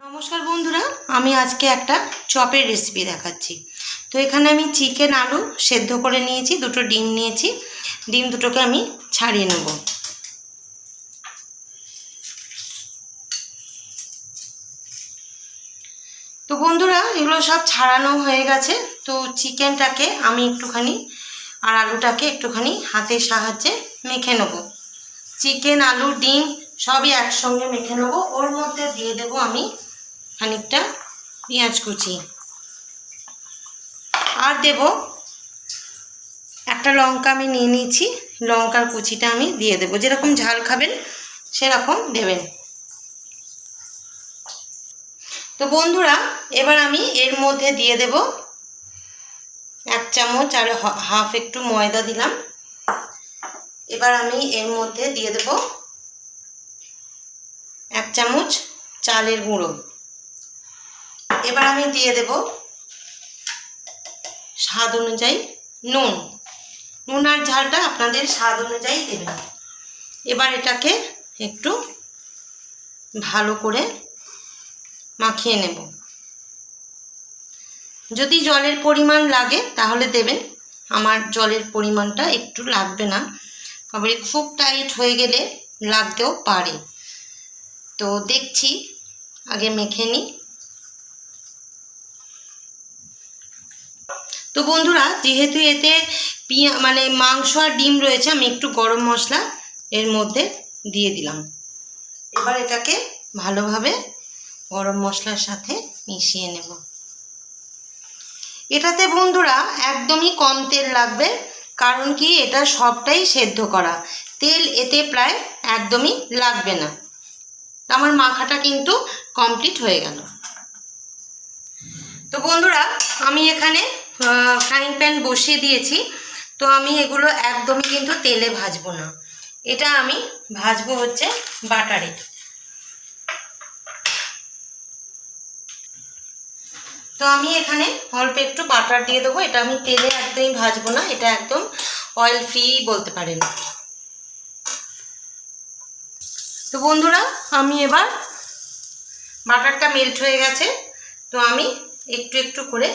নমস্কার বন্ধুরা, আমি আজকে একটা চপের রেসিপি দেখাচ্ছি। তো এখানে আমি চিকেন আলু সেদ্ধ করে নিয়েছি, দুটো ডিম নিয়েছি। ডিম দুটোকে আমি ছাড়িয়ে নেব। তো বন্ধুরা, এগুলো সব ছাড়ানো হয়ে গেছে। তো চিকেনটাকে আমি একটুখানি আর আলুটাকে একটুখানি হাতের সাহায্যে মেখে নেব। চিকেন আলু, ডিম সবই একসঙ্গে মেখে নেব। ওর মধ্যে দিয়ে দেবো আমি খানিকটা পেঁয়াজ কুচি। আর দেব একটা লঙ্কা আমি নিয়ে নিয়েছি, লঙ্কার কুচিটা আমি দিয়ে দেবো। যেরকম ঝাল খাবেন, সেরকম দেবেন। তো বন্ধুরা, এবার আমি এর মধ্যে দিয়ে দেব এক চামচ আর হাফ একটু ময়দা দিলাম। এবার আমি এর মধ্যে দিয়ে দেব এক চামচ চালের গুঁড়ো। এবার আমি দিয়ে দেব স্বাদ অনুযায়ী নুন। নুন আর ঝালটা আপনাদের স্বাদ অনুযায়ী দেবেন। এবার এটাকে একটু ভালো করে মাখিয়ে নেব। যদি জলের পরিমাণ লাগে তাহলে দেবেন। আমার জলের পরিমাণটা একটু লাগবে না। আবার খুব টাইট হয়ে গেলে লাগতেও পারে। তো দেখছি, আগে মেখে নিই। তো বন্ধুরা, যেহেতু এতে পিঁয়া মানে মাংস আর ডিম রয়েছে, আমি একটু গরম মশলা এর মধ্যে দিয়ে দিলাম। এবার এটাকে ভালোভাবে গরম মশলার সাথে মিশিয়ে নেব। এটাতে বন্ধুরা, একদমই কম তেল লাগবে, কারণ কি এটা সবটাই সেদ্ধ করা। তেল এতে প্রায় একদমই লাগবে না। আমার মাখাটা কিন্তু কমপ্লিট হয়ে গেল। তো বন্ধুরা, আমি এখানে ফ্রাইং প্যান বসিয়ে দিয়েছি। তো আমি এগুলো একদমই কিন্তু তেলে ভাজবো না। এটা আমি ভাজবো হচ্ছে বাটারে। তো আমি এখানে অল্প একটু বাটার দিয়ে দেবো। এটা আমি তেলে একদমই ভাজবো না। এটা একদম অয়েল ফ্রি বলতে পারেন। তো বন্ধুরা, আমি এবার বাটারটা মেল্ট হয়ে গেছে। তো আমি একটু একটু করে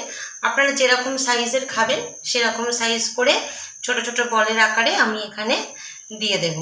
আপনারা যেরকম সাইজের খাবেন সেরকম সাইজ করে ছোট ছোট বলের আকারে আমি এখানে দিয়ে দেব।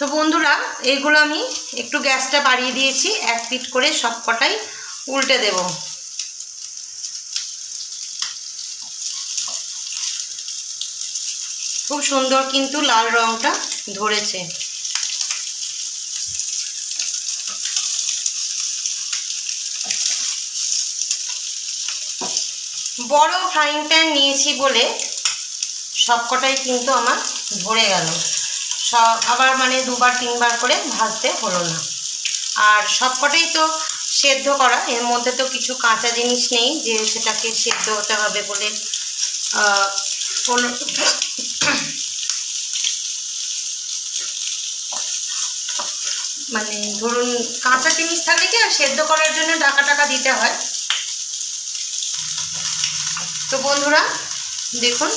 তো বন্ধুরা এইগুলো আমি একটু গ্যাসটা বাড়িয়ে দিয়েছি, এক পিট করে সব কটাই উল্টে দেব। খুব সুন্দর কিন্তু লাল রঙটা ধরেছে। বড় ফ্রাইং প্যান নিয়েছি বলে সবকটাই কিন্তু আমার ধরে গেল। সব আবার মানে দুবার, তিনবার করে ভাজতে হলো না। আর সবকটাই তো সেদ্ধ করা, এর মধ্যে তো কিছু কাঁচা জিনিস নেই যে সেটাকে সেদ্ধ হতে হবে বলে মানে ধরুন কাঁচা জিনিস থাকলে কি আর সেদ্ধ করার জন্য টাকা টাকা দিতে হয়? তো বন্ধুরা, দেখুন,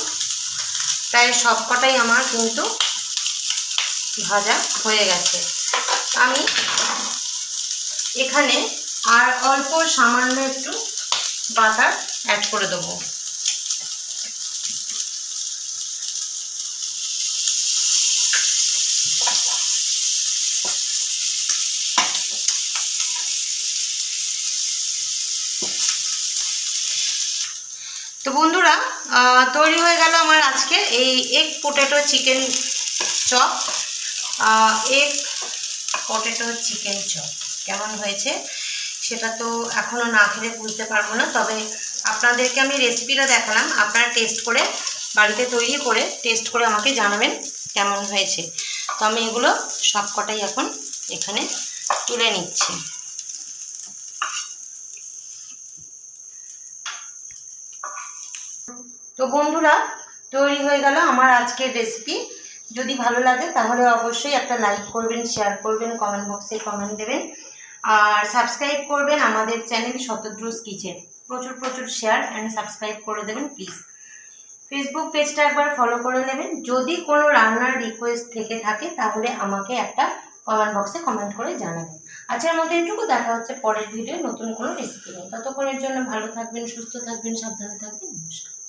প্রায় সবকটাই আমার কিন্তু ভাজা হয়ে গেছে। আমি এখানে আর অল্প সামান্য একটু বাটার অ্যাড করে দেবো। তো বন্ধুরা তৈরি হয়ে গেল আমার আজকে এই egg potato chicken chop egg potato chicken chop কেমন হয়েছে? সেটা তো এখনও না খেলে বুঝতে পারব না, তবে আপনাদেরকে আমি রেসিপিটা দেখালাম। আপনারা টেস্ট করে বাড়িতে তৈরি করে টেস্ট করে আমাকে জানাবেন কেমন হয়েছে। তো আমি এগুলো সব কটাই এখন এখানে তুলে নিচ্ছি। তো বন্ধুরা, তৈরি হয়ে গেল আমার আজকের রেসিপি যদি ভালো লাগে, তাহলে অবশ্যই একটা লাইক করবেন শেয়ার করবেন কমেন্ট বক্সে কমেন্ট দেবেন। আর সাবস্ক্রাইব করবেন আমাদের চ্যানেল শতদ্রুস কিচেন প্রচুর প্রচুর শেয়ার অ্যান্ড সাবস্ক্রাইব করে দেবেন প্লিজ ফেসবুক পেজটা একবার ফলো করে নেবেন। যদি কোনো রান্নার রিকোয়েস্ট থেকে থাকে, তাহলে আমাকে একটা কমেন্ট বক্সে কমেন্ট করে জানাবেন। আজকের মধ্যে এটুকু, দেখা হচ্ছে পরের ভিডিও নতুন কোনো রেসিপি নিয়ে। ততক্ষণের জন্য ভালো থাকবেন, সুস্থ থাকবেন, সাবধানে থাকবেন, নমস্কার।